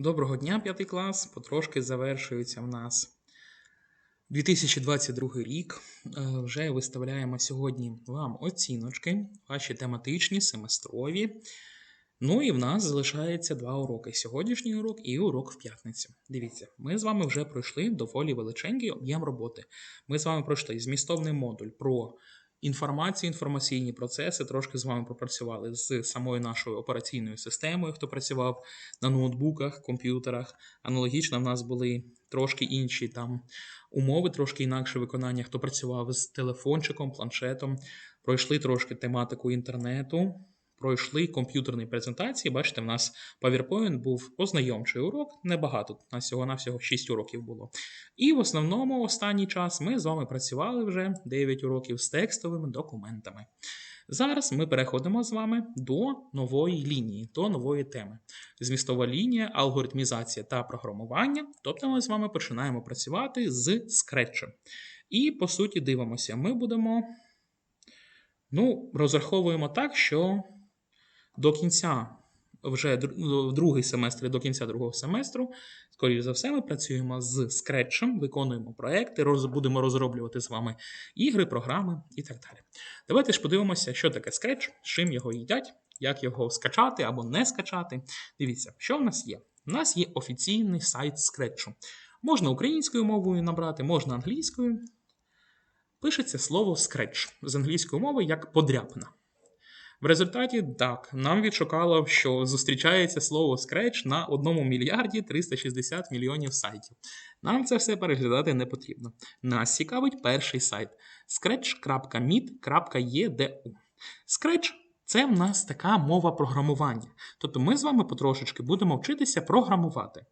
Доброго дня, п'ятий клас. Потрошки завершується в нас 2022 рік. Е, Вже виставляємо сьогодні вам оціночки, ваші тематичні, семестрові. Ну і в нас залишається два уроки: сьогоднішній урок і урок в п'ятницю. Дивіться, ми з вами вже пройшли доволі величенький об'єм роботи. Ми з вами пройшли змістовний модуль про інформацію, інформаційні процеси. Трошки з вами попрацювали з самою нашою операційною системою, хто працював на ноутбуках, комп'ютерах. Аналогічно в нас були трошки інші там умови, трошки інакше виконання, хто працював з телефончиком, планшетом. Пройшли трошки тематику інтернету. Пройшли комп'ютерні презентації. Бачите, в нас PowerPoint був ознайомчий урок, небагато, у нас всього-навсього 6 уроків було. І в основному останній час ми з вами працювали вже 9 уроків з текстовими документами. Зараз ми переходимо з вами до нової лінії, до нової теми. Змістова лінія, алгоритмізація та програмування. Тобто ми з вами починаємо працювати з скретчем. І по суті дивимося, ми будемо. Ну, розраховуємо так, що до кінця, вже в другий семестр, до кінця другого семестру, скоріш за все, ми працюємо з скретчем, виконуємо проекти, роз, будемо розроблювати з вами ігри, програми і так далі. Давайте ж подивимося, що таке скретч, з чим його їдять, як його скачати або не скачати. Дивіться, що в нас є. У нас є офіційний сайт скретчу. Можна українською мовою набрати, можна англійською. Пишеться слово scratch з англійської мови як подряпина. В результаті, так, нам відшукало, що зустрічається слово Scratch на 1 мільярді 360 мільйонів сайтів. Нам це все переглядати не потрібно. Нас цікавить перший сайт scratch.mit.edu. Scratch це в нас така мова програмування. Тобто ми з вами потрошечки будемо вчитися програмувати.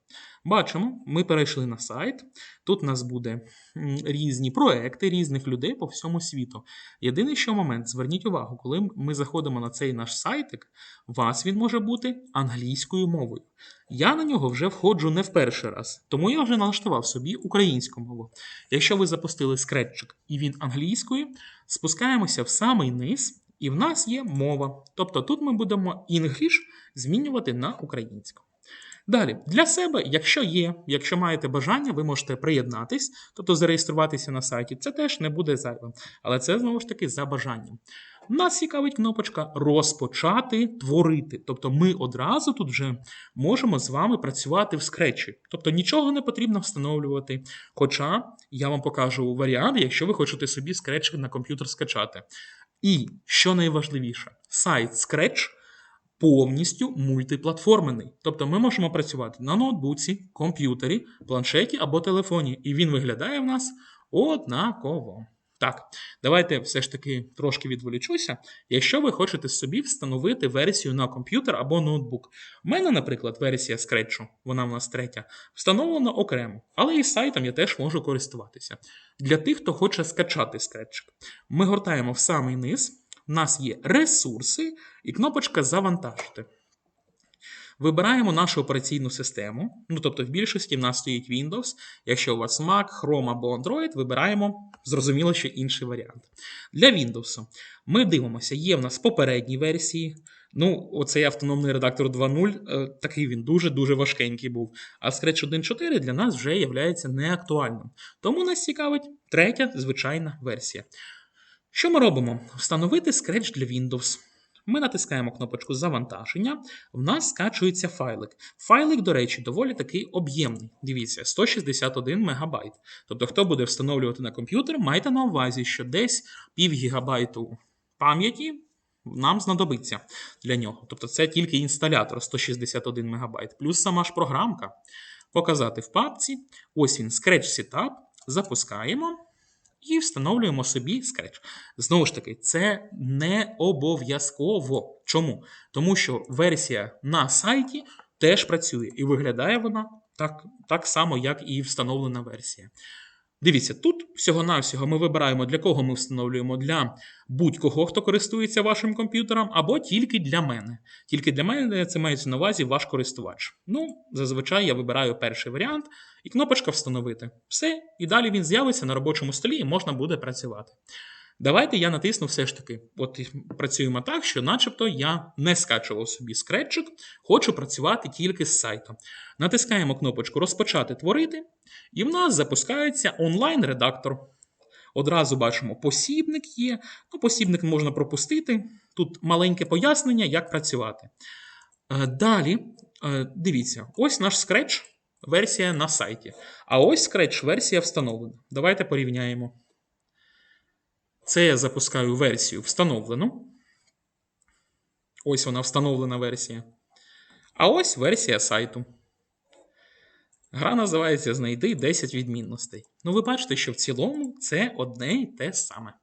Бачимо, ми перейшли на сайт. Тут у нас буде різні проекти різних людей по всьому світу. Єдиний що момент, зверніть увагу, коли ми заходимо на цей наш сайтик, у вас він може бути англійською мовою. Я на нього вже входжу не в перший раз, тому я вже налаштував собі українську мову. Якщо ви запустили скретчик і він англійською, спускаємося в самий низ. І в нас є мова. Тобто тут ми будемо English змінювати на українську. Далі, для себе, якщо є, якщо маєте бажання, ви можете приєднатись, тобто зареєструватися на сайті. Це теж не буде зайвим. Але це знову ж таки за бажанням. Нас цікавить кнопочка розпочати творити. Тобто ми одразу тут вже можемо з вами працювати в скретчі. Тобто нічого не потрібно встановлювати. Хоча я вам покажу варіант, якщо ви хочете собі скретч на комп'ютер скачати. І, що найважливіше, сайт Scratch повністю мультиплатформений. Тобто ми можемо працювати на ноутбуці, комп'ютері, планшеті або телефоні, і він виглядає в нас однаково. Так, давайте все ж таки трошки відволічуся. Якщо ви хочете собі встановити версію на комп'ютер або ноутбук. У мене, наприклад, версія скретчу, вона в нас третя, встановлена окремо, але і сайтом я теж можу користуватися. Для тих, хто хоче скачати скретчик, ми гортаємо в самий низ, у нас є ресурси і кнопочка Завантажити. Вибираємо нашу операційну систему. Ну, тобто, в більшості в нас стоїть Windows. Якщо у вас Mac, Chrome або Android, вибираємо, зрозуміло, що інший варіант. Для Windows ми дивимося, є в нас попередні версії. Ну, оцей автономний редактор 2.0, такий він дуже-дуже важкенький був. А Scratch 1.4 для нас вже є неактуальним. Тому нас цікавить третя звичайна версія. Що ми робимо? Встановити Scratch для Windows. Ми натискаємо кнопочку завантаження, в нас скачується файлик. Файлик, до речі, доволі такий об'ємний. Дивіться, 161 МБ. Тобто, хто буде встановлювати на комп'ютер, майте на увазі, що десь пів гігабайту пам'яті нам знадобиться для нього. Тобто, це тільки інсталятор 161 МБ, плюс сама ж програмка. Показати в папці. Ось він, Scratch Setup. Запускаємо. І встановлюємо собі Scratch. Знову ж таки, це не обов'язково. Чому? Тому що версія на сайті теж працює, і виглядає вона так, так само, як і встановлена версія. Дивіться, тут всього-навсього ми вибираємо, для кого ми встановлюємо для будь-кого, хто користується вашим комп'ютером, або тільки для мене. Тільки для мене це мається на увазі ваш користувач. Ну, зазвичай я вибираю перший варіант і кнопочка Встановити. Все, і далі він з'явиться на робочому столі і можна буде працювати. Давайте я натисну все ж таки. От працюємо так, що начебто я не скачував собі скретчик, хочу працювати тільки з сайтом. Натискаємо кнопочку Розпочати творити, і в нас запускається онлайн-редактор. Одразу бачимо, посібник є. Ну, посібник можна пропустити. Тут маленьке пояснення, як працювати. Е, Далі, е, дивіться, ось наш скретч, версія на сайті. А ось скретч, версія встановлена. Давайте порівняємо. Це я запускаю версію встановлену. Ось вона встановлена версія. А ось версія сайту. Гра називається Знайди 10 відмінностей. Ну, ви бачите, що в цілому це одне і те саме.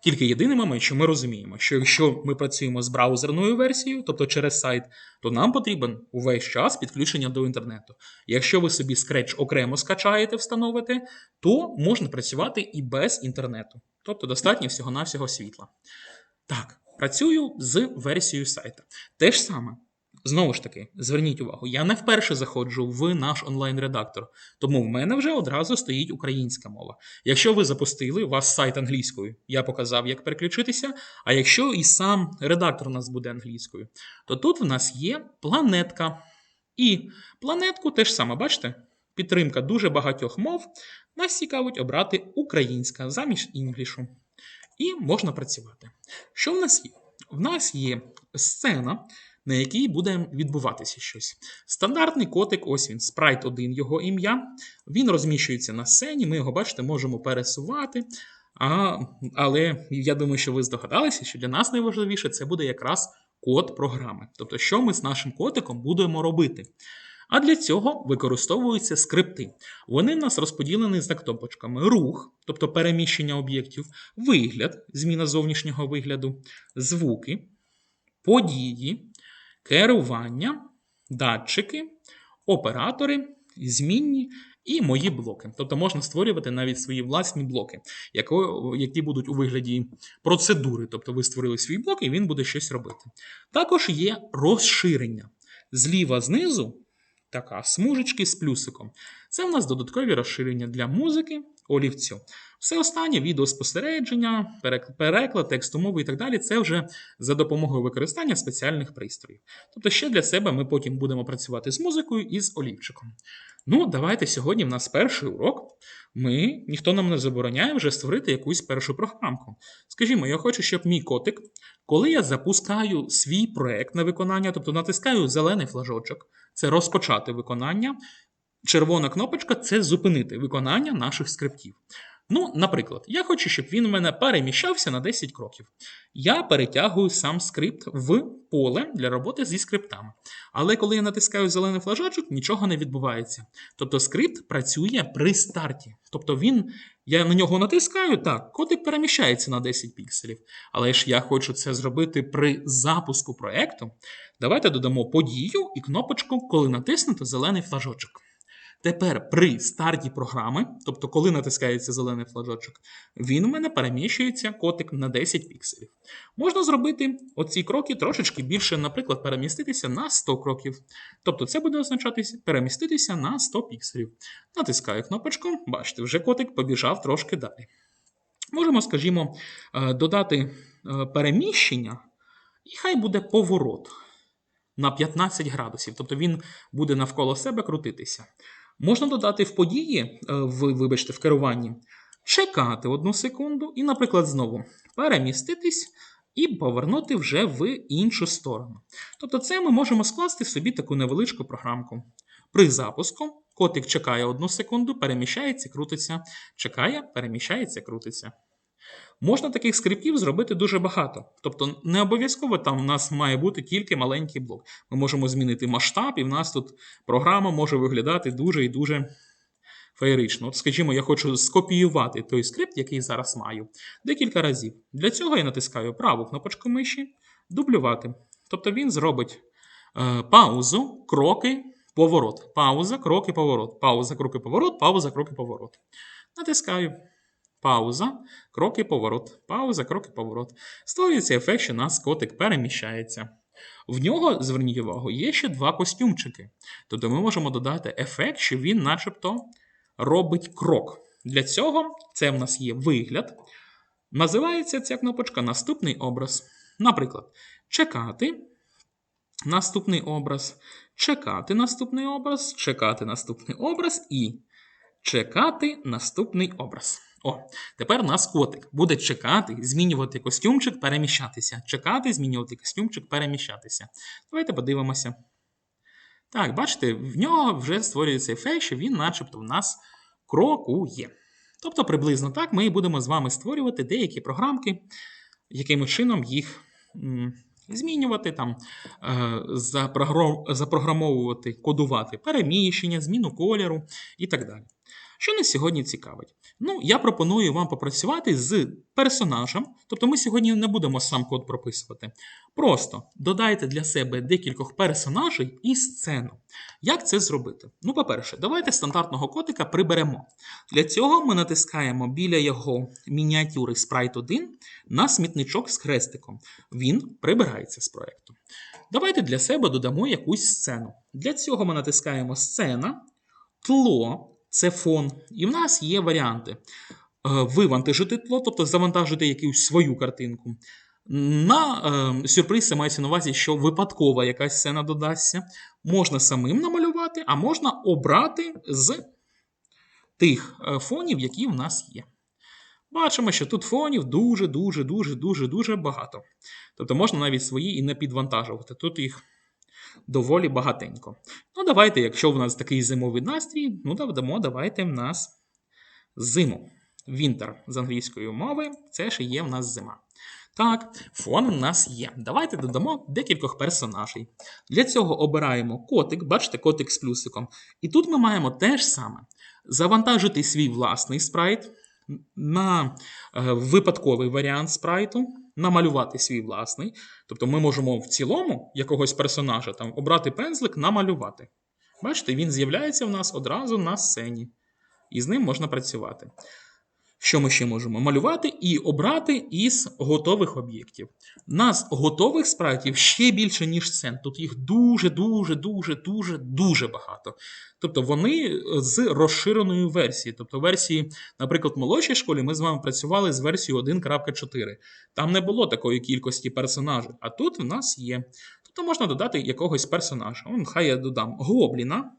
Тільки єдиний момент, що ми розуміємо, що якщо ми працюємо з браузерною версією, тобто через сайт, то нам потрібен увесь час підключення до інтернету. Якщо ви собі Scratch окремо скачаєте, встановите, то можна працювати і без інтернету. Тобто достатньо всього-навсього світла. Так, працюю з версією сайта. Те ж саме. Знову ж таки, зверніть увагу, я не вперше заходжу в наш онлайн-редактор, тому в мене вже одразу стоїть українська мова. Якщо ви запустили у вас сайт англійською, я показав, як переключитися. А якщо і сам редактор у нас буде англійською, то тут в нас є планетка. І планетку теж саме, бачите? Підтримка дуже багатьох мов. Нас цікавить обрати українська замість інглішу. І можна працювати. Що в нас є? В нас є сцена, на якій буде відбуватися щось. Стандартний котик, ось він, спрайт 1 його ім'я. Він розміщується на сцені, ми його, бачите, можемо пересувати. А, Але я думаю, що ви здогадалися, що для нас найважливіше це буде якраз код програми. Тобто, що ми з нашим котиком будемо робити. А для цього використовуються скрипти. Вони в нас розподілені за кнопочками рух, тобто переміщення об'єктів, вигляд, зміна зовнішнього вигляду, звуки, події, керування, датчики, оператори, змінні і мої блоки. Тобто можна створювати навіть свої власні блоки, які будуть у вигляді процедури. Тобто ви створили свій блок і він буде щось робити. Також є розширення. Зліва знизу така смужечки з плюсиком. Це в нас додаткові розширення для музики, олівцю. Все останнє відеоспостереження, переклад, тексту мови і так далі це вже за допомогою використання спеціальних пристроїв. Тобто, ще для себе ми потім будемо працювати з музикою і з олівчиком. Ну, давайте сьогодні в нас перший урок. Ми, ніхто нам не забороняє вже створити якусь першу програмку. Скажімо, я хочу, щоб мій котик, коли я запускаю свій проект на виконання, тобто натискаю зелений флажочок, це розпочати виконання. Червона кнопочка це зупинити виконання наших скриптів. Ну, наприклад, я хочу, щоб він у мене переміщався на 10 кроків. Я перетягую сам скрипт в поле для роботи зі скриптами. Але коли я натискаю зелений флажочок, нічого не відбувається. Тобто скрипт працює при старті. Тобто він, я на нього натискаю, так, котик переміщається на 10 пікселів. Але ж я хочу це зробити при запуску проекту. Давайте додамо подію і кнопочку, коли натиснуто зелений флажочок. Тепер при старті програми, тобто, коли натискається зелений флажочок, він у мене переміщується котик на 10 пікселів. Можна зробити оці кроки трошечки більше, наприклад, переміститися на 100 кроків. Тобто, це буде означати переміститися на 100 пікселів. Натискаю кнопочку, бачите, вже котик побіжав трошки далі. Можемо, скажімо, е, додати е, переміщення, і хай буде поворот на 15 градусів, тобто він буде навколо себе крутитися. Можна додати в події, е, в, вибачте, в керуванні, чекати одну секунду, і, наприклад, знову переміститись і повернути вже в іншу сторону. Тобто, це ми можемо скласти собі таку невеличку програмку. При запуску котик чекає одну секунду, переміщається, крутиться, чекає, переміщається, крутиться. Можна таких скриптів зробити дуже багато. Тобто, не обов'язково там у нас має бути тільки маленький блок. Ми можемо змінити масштаб, і в нас тут програма може виглядати дуже і дуже феєрично. От, скажімо, я хочу скопіювати той скрипт, який зараз маю, декілька разів. Для цього я натискаю праву кнопочку миші, дублювати. Тобто він зробить е, паузу, кроки, поворот. Пауза, кроки, поворот. Пауза, кроки, поворот, пауза, кроки, поворот. Натискаю. Пауза, кроки поворот, пауза, кроки поворот. Створюється ефект, що нас котик переміщається. В нього, зверніть увагу, є ще два костюмчики. Тобто ми можемо додати ефект, що він начебто робить крок. Для цього це в нас є вигляд. Називається ця кнопочка Наступний образ. Наприклад, чекати. Наступний образ, чекати наступний образ, чекати наступний образ і чекати наступний образ. О, тепер у нас котик буде чекати, змінювати костюмчик, переміщатися. Чекати, змінювати костюмчик, переміщатися. Давайте подивимося. Так, бачите, в нього вже створюється ефект, що він, начебто, в нас крокує. Тобто, приблизно так ми будемо з вами створювати деякі програмки, яким чином їх змінювати, там, е, запрограмовувати, кодувати переміщення, зміну кольору і так далі. Що нас сьогодні цікавить? Ну, я пропоную вам попрацювати з персонажем. Тобто ми сьогодні не будемо сам код прописувати. Просто додайте для себе декількох персонажей і сцену. Як це зробити? Ну, по-перше, давайте стандартного котика приберемо. Для цього ми натискаємо біля його мініатюри Sprite 1 на смітничок з хрестиком. Він прибирається з проєкту. Давайте для себе додамо якусь сцену. Для цього ми натискаємо сцена, тло це фон. І в нас є варіанти. Е, Вивантажити тло, тобто завантажити якусь свою картинку. На е, сюрприз мається на увазі, що випадкова якась сцена додасться. Можна самим намалювати, а можна обрати з тих е, фонів, які в нас є. Бачимо, що тут фонів дуже, дуже, дуже, дуже, дуже багато. Тобто можна навіть свої і не підвантажувати. Тут їх доволі багатенько. Ну, давайте, якщо в нас такий зимовий настрій, ну додамо, давайте в нас зиму. Winter з англійської мови, це ж є в нас зима. Так, фон у нас є. Давайте додамо декількох персонажей. Для цього обираємо котик, бачите, котик з плюсиком. І тут ми маємо те ж саме: завантажити свій власний спрайт на е, випадковий варіант спрайту, намалювати свій власний. Тобто ми можемо в цілому якогось персонажа там обрати пензлик, намалювати. Бачите, він з'являється в нас одразу на сцені. І з ним можна працювати. Що ми ще можемо? Малювати і обрати із готових об'єктів. Нас готових спрайтів ще більше, ніж сцен. Тут їх дуже, дуже, дуже, дуже, багато. Тобто вони з розширеною версією. Тобто, версії, наприклад, в молодшій школі ми з вами працювали з версією 1.4. Там не було такої кількості персонажів, а тут в нас є. Тобто можна додати якогось персонажа. Он, хай я додам Гобліна.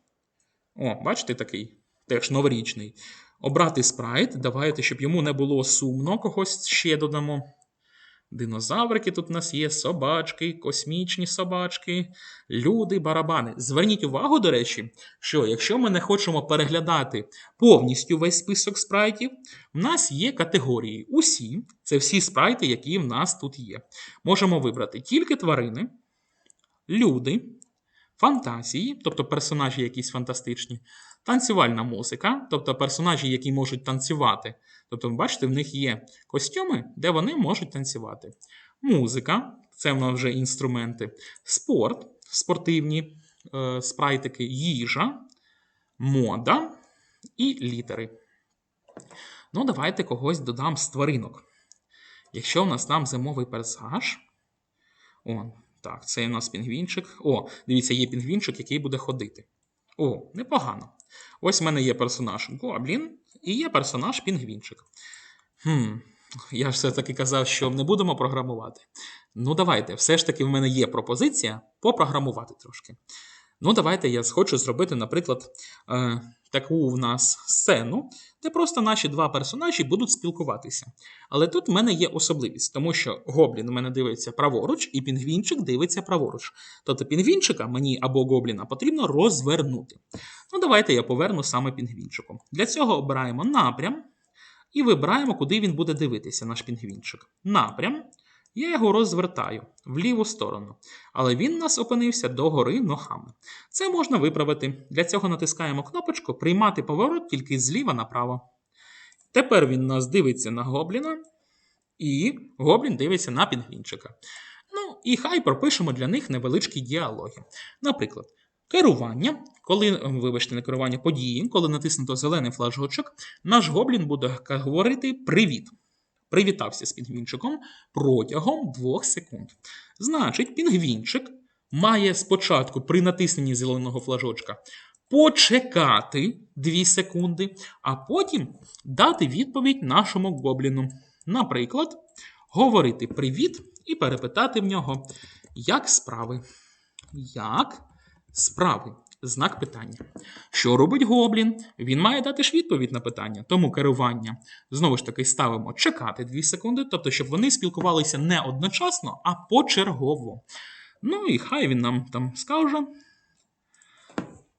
О, бачите, такий теж новорічний. Обрати спрайт, давайте, щоб йому не було сумно, когось ще додамо. Динозаврики тут у нас є, собачки, космічні собачки, люди, барабани. Зверніть увагу, до речі, що якщо ми не хочемо переглядати повністю весь список спрайтів, в нас є категорії. Усі це всі спрайти, які в нас тут є. Можемо вибрати тільки тварини, люди, фантазії, тобто персонажі якісь фантастичні, танцювальна музика, тобто персонажі, які можуть танцювати. Тобто, ви бачите, в них є костюми, де вони можуть танцювати. Музика це в нас вже інструменти, спорт, спортивні е, спрайтики, їжа, мода і літери. Ну, давайте когось додам з тваринок. Якщо в нас там зимовий персонаж. О, так, це у нас пінгвінчик. О, дивіться, є пінгвінчик, який буде ходити. О, непогано. Ось в мене є персонаж Гоблін і є персонаж Пінгвінчик. Хм, Я ж все-таки казав, що не будемо програмувати. Ну, давайте, все ж таки в мене є пропозиція попрограмувати трошки. Ну, давайте я хочу зробити, наприклад, е, таку в нас сцену, де просто наші два персонажі будуть спілкуватися. Але тут в мене є особливість, тому що гоблін у мене дивиться праворуч, і пінгвінчик дивиться праворуч. Тобто пінгвінчика мені або гобліна потрібно розвернути. Ну, давайте я поверну саме пінгвінчику. Для цього обираємо напрям і вибираємо, куди він буде дивитися, наш пінгвінчик. Напрям. Я його розвертаю в ліву сторону, але він нас опинився догори ногами. Це можна виправити. Для цього натискаємо кнопочку Приймати поворот тільки зліва направо. Тепер він нас дивиться на гобліна, і гоблін дивиться на пінгвінчика. Ну, і хай пропишемо для них невеличкі діалоги. Наприклад, керування, коли, вибачте, не керування події, коли натиснуто зелений флажочок, наш гоблін буде говорити Привіт привітався з пінгвінчиком протягом 2 секунд. Значить, пінгвінчик має спочатку при натисненні зеленого флажочка почекати 2 секунди, а потім дати відповідь нашому гобліну. Наприклад, говорити привіт і перепитати в нього, як справи. Як справи? Знак питання. Що робить гоблін? Він має дати ж відповідь на питання. Тому керування знову ж таки ставимо чекати 2 секунди, тобто, щоб вони спілкувалися не одночасно, а почергово. Ну і хай він нам там скаже.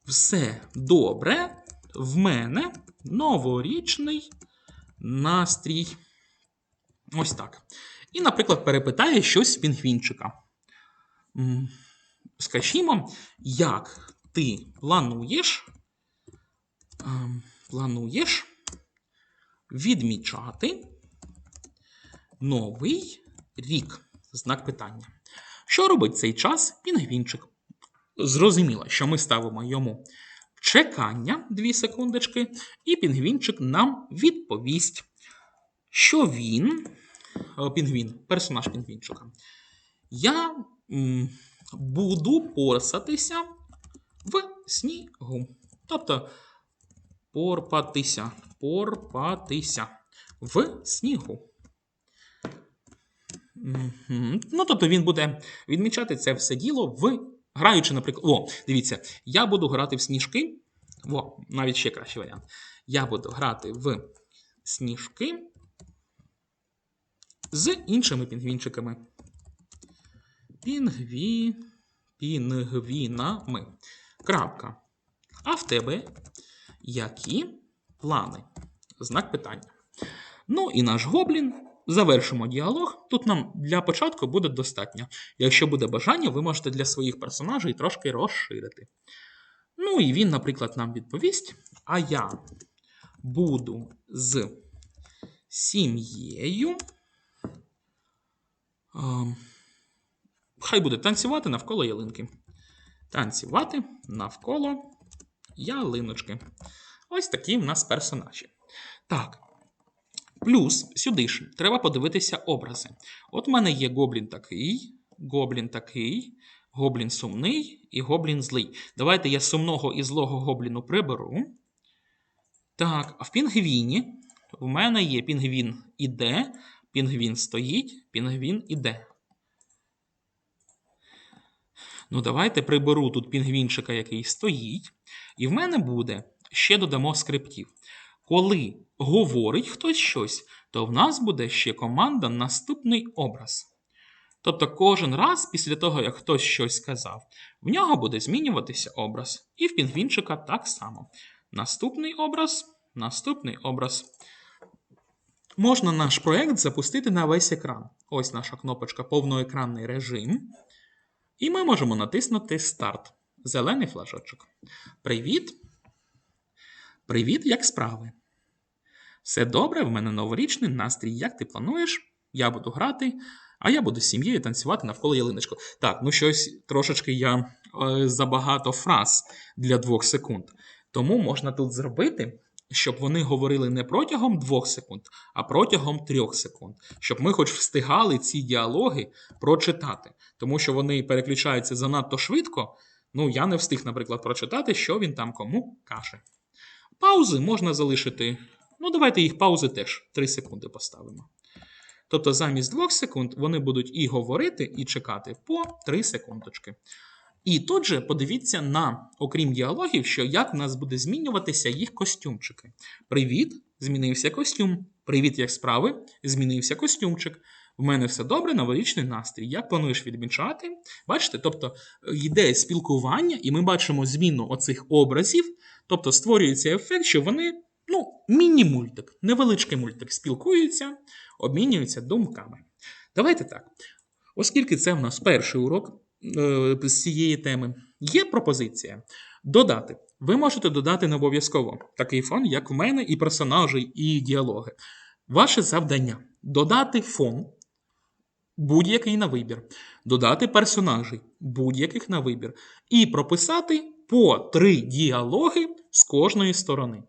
Все добре. В мене новорічний настрій. Ось так. І, наприклад, перепитає щось пінгвінчика. Скажімо, як ти плануєш, ем, плануєш відмічати новий рік? Знак питання. Що робить цей час пінгвінчик? Зрозуміло, що ми ставимо йому чекання 2 секундочки, і пінгвінчик нам відповість, що він, е, пінгвін, персонаж пінгвінчика, я м, буду порсатися в снігу. Тобто порпатися, порпатися в снігу. Ну, тобто він буде відмічати це все діло в граючи, наприклад. О, дивіться, я буду грати в сніжки. О, навіть ще кращий варіант. Я буду грати в сніжки з іншими пінгвінчиками. Пінгві... Пінгвінами. Крапка. А в тебе які плани? Знак питання. Ну і наш гоблін. Завершимо діалог. Тут нам для початку буде достатньо. Якщо буде бажання, ви можете для своїх персонажей трошки розширити. Ну і він, наприклад, нам відповість: А я буду з сім'єю. ем, Хай буде танцювати навколо ялинки. Танцювати навколо ялиночки. Ось такі в нас персонажі. Так. Плюс сюди ж треба подивитися образи. От в мене є гоблін такий, гоблін такий, гоблін сумний і гоблін злий. Давайте я сумного і злого гобліну приберу. Так, а в пінгвіні в мене є пінгвін іде, пінгвін стоїть, пінгвін іде. Ну, давайте приберу тут пінгвінчика, який стоїть. І в мене буде ще додамо скриптів. Коли говорить хтось щось, то в нас буде ще команда наступний образ. Тобто кожен раз після того, як хтось щось сказав, в нього буде змінюватися образ. І в пінгвінчика так само. Наступний образ, наступний образ. Можна наш проєкт запустити на весь екран. Ось наша кнопочка повноекранний режим. І ми можемо натиснути Старт. Зелений флажочок. Привіт! Привіт, як справи? Все добре, в мене новорічний настрій. Як ти плануєш? Я буду грати, а я буду з сім'єю танцювати навколо ялиночку. Так, ну щось трошечки я е, забагато фраз для двох секунд. Тому можна тут зробити, щоб вони говорили не протягом двох секунд, а протягом трьох секунд. Щоб ми хоч встигали ці діалоги прочитати. Тому що вони переключаються занадто швидко. Ну, я не встиг, наприклад, прочитати, що він там кому каже. Паузи можна залишити. Ну, давайте їх паузи теж 3 секунди поставимо. Тобто замість 2 секунд вони будуть і говорити, і чекати по 3 секундочки. І тут же подивіться на, окрім діалогів, що як в нас буде змінюватися їх костюмчики. Привіт, змінився костюм. Привіт, як справи? Змінився костюмчик. В мене все добре, новорічний настрій. Як плануєш відмічати? Бачите, тобто йде спілкування, і ми бачимо зміну оцих образів. Тобто створюється ефект, що вони, ну, міні-мультик, невеличкий мультик, спілкуються, обмінюються думками. Давайте так. Оскільки це в нас перший урок е, з цієї теми, є пропозиція додати. Ви можете додати не обов'язково такий фон, як в мене, і персонажі, і діалоги. Ваше завдання додати фон будь-який на вибір, додати персонажей будь-яких на вибір, і прописати по три діалоги з кожної сторони.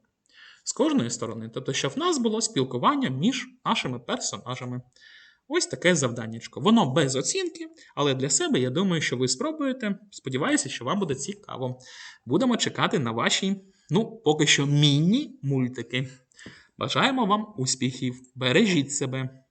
З кожної сторони, тобто, щоб в нас було спілкування між нашими персонажами. Ось таке завданнячко. Воно без оцінки, але для себе я думаю, що ви спробуєте. Сподіваюся, що вам буде цікаво. Будемо чекати на ваші, ну, поки що міні-мультики. Бажаємо вам успіхів! Бережіть себе!